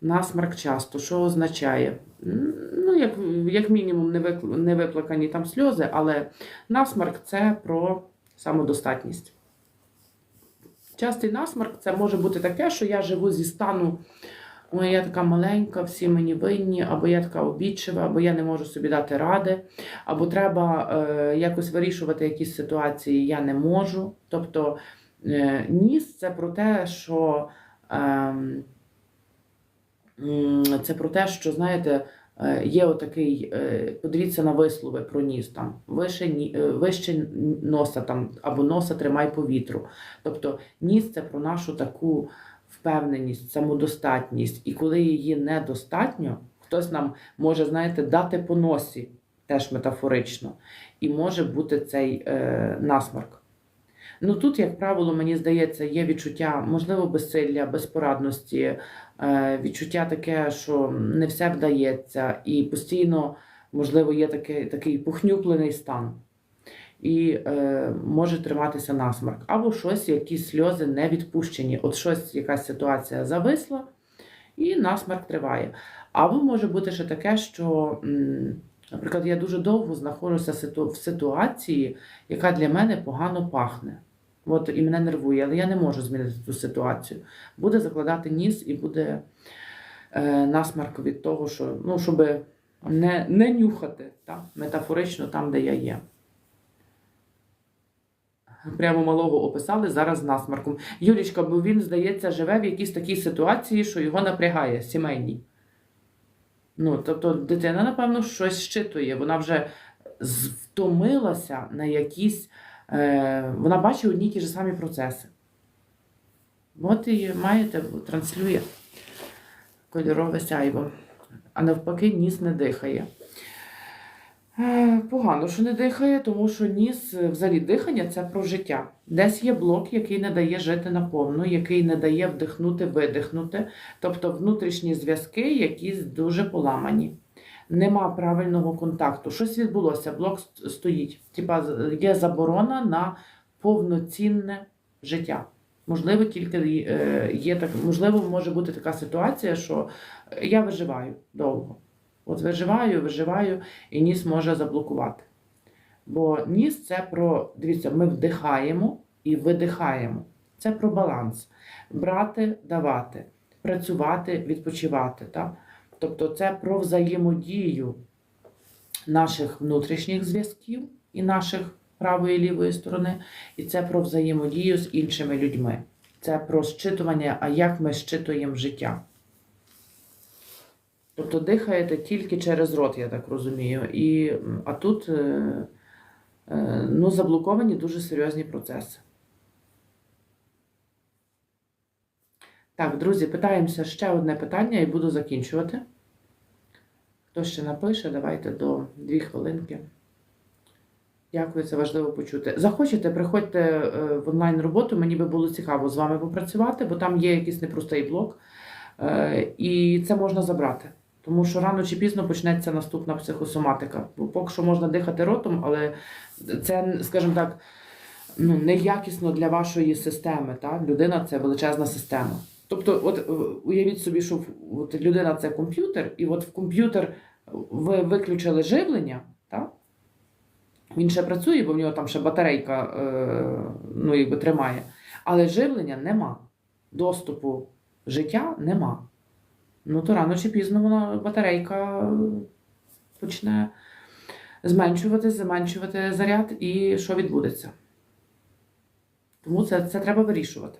Насмарк часто, що означає? Ну, як, як мінімум, не, виплакані там сльози, але насмарк це про самодостатність. Частий насмарк це може бути таке, що я живу зі стану. Ой, я така маленька, всі мені винні, або я така обідчива, або я не можу собі дати ради, або треба е, якось вирішувати якісь ситуації, я не можу. Тобто е, ніс це про те, що м, це про те, що, знаєте, е, є отакий, е, подивіться на вислови про ніс там, вище, е, вище носа там, або носа тримай повітру. Тобто ніс це про нашу таку впевненість, самодостатність. І коли її недостатньо, хтось нам може, знаєте, дати по носі, теж метафорично, і може бути цей е, насмарк. Ну тут, як правило, мені здається, є відчуття, можливо, безсилля, безпорадності, е, відчуття таке, що не все вдається, і постійно, можливо, є такий, такий похнюплений стан. І е, може триматися насмарк. Або щось, якісь сльози не відпущені. От щось, якась ситуація зависла, і насмарк триває. Або може бути ще таке, що, наприклад, я дуже довго знаходжуся в ситуації, яка для мене погано пахне. От і мене нервує, але я не можу змінити ту ситуацію. Буде закладати ніс і буде е, насмарк від того, що ну, щоб не, не нюхати та, метафорично там, де я є. Прямо малого описали зараз насмарком. Юлічка, бо він, здається, живе в якійсь такій ситуації, що його напрягає, сімейній. Ну, тобто дитина, напевно, щось щитує. Вона вже втомилася на якісь. Е, вона бачить одні й ті ж самі процеси. От і маєте, транслює кольорове сяйво. А навпаки, ніс не дихає. Е, Погано, що не дихає, тому що ніс, взагалі, дихання це про життя. Десь є блок, який не дає жити наповну, який не дає вдихнути, видихнути. Тобто внутрішні зв'язки якісь дуже поламані. Нема правильного контакту. Щось відбулося, блок стоїть. Типа є заборона на повноцінне життя. Можливо, тільки е, є так, можливо, може бути така ситуація, що я виживаю довго. От виживаю, виживаю, і ніс може заблокувати. Бо ніс це про, дивіться, ми вдихаємо і видихаємо. Це про баланс. Брати, давати, працювати, відпочивати. Так? Тобто це про взаємодію наших внутрішніх зв'язків і наших правої і лівої сторони, і це про взаємодію з іншими людьми. Це про щитування, а як ми щитуємо життя. Тобто дихаєте тільки через рот, я так розумію. І, а тут е, е, ну, заблоковані дуже серйозні процеси. Так, друзі, питаємося ще одне питання і буду закінчувати. Хто ще напише, давайте до дві хвилинки. Дякую, це важливо почути. Захочете, приходьте е, в онлайн роботу, мені би було цікаво з вами попрацювати, бо там є якийсь непростий блок, е, і це можна забрати. Тому що рано чи пізно почнеться наступна психосоматика. Поки що можна дихати ротом, але це, скажімо так, ну, неякісно для вашої системи. Та? Людина це величезна система. Тобто, от е, уявіть собі, що от людина це комп'ютер, і от в комп'ютер ви виключили живлення, та? він ще працює, бо в нього там ще батарейка е, ну, якби тримає. Але живлення нема. Доступу життя нема. Ну, то рано чи пізно вона батарейка почне зменшувати, зменшувати заряд, і що відбудеться. Тому це, це треба вирішувати.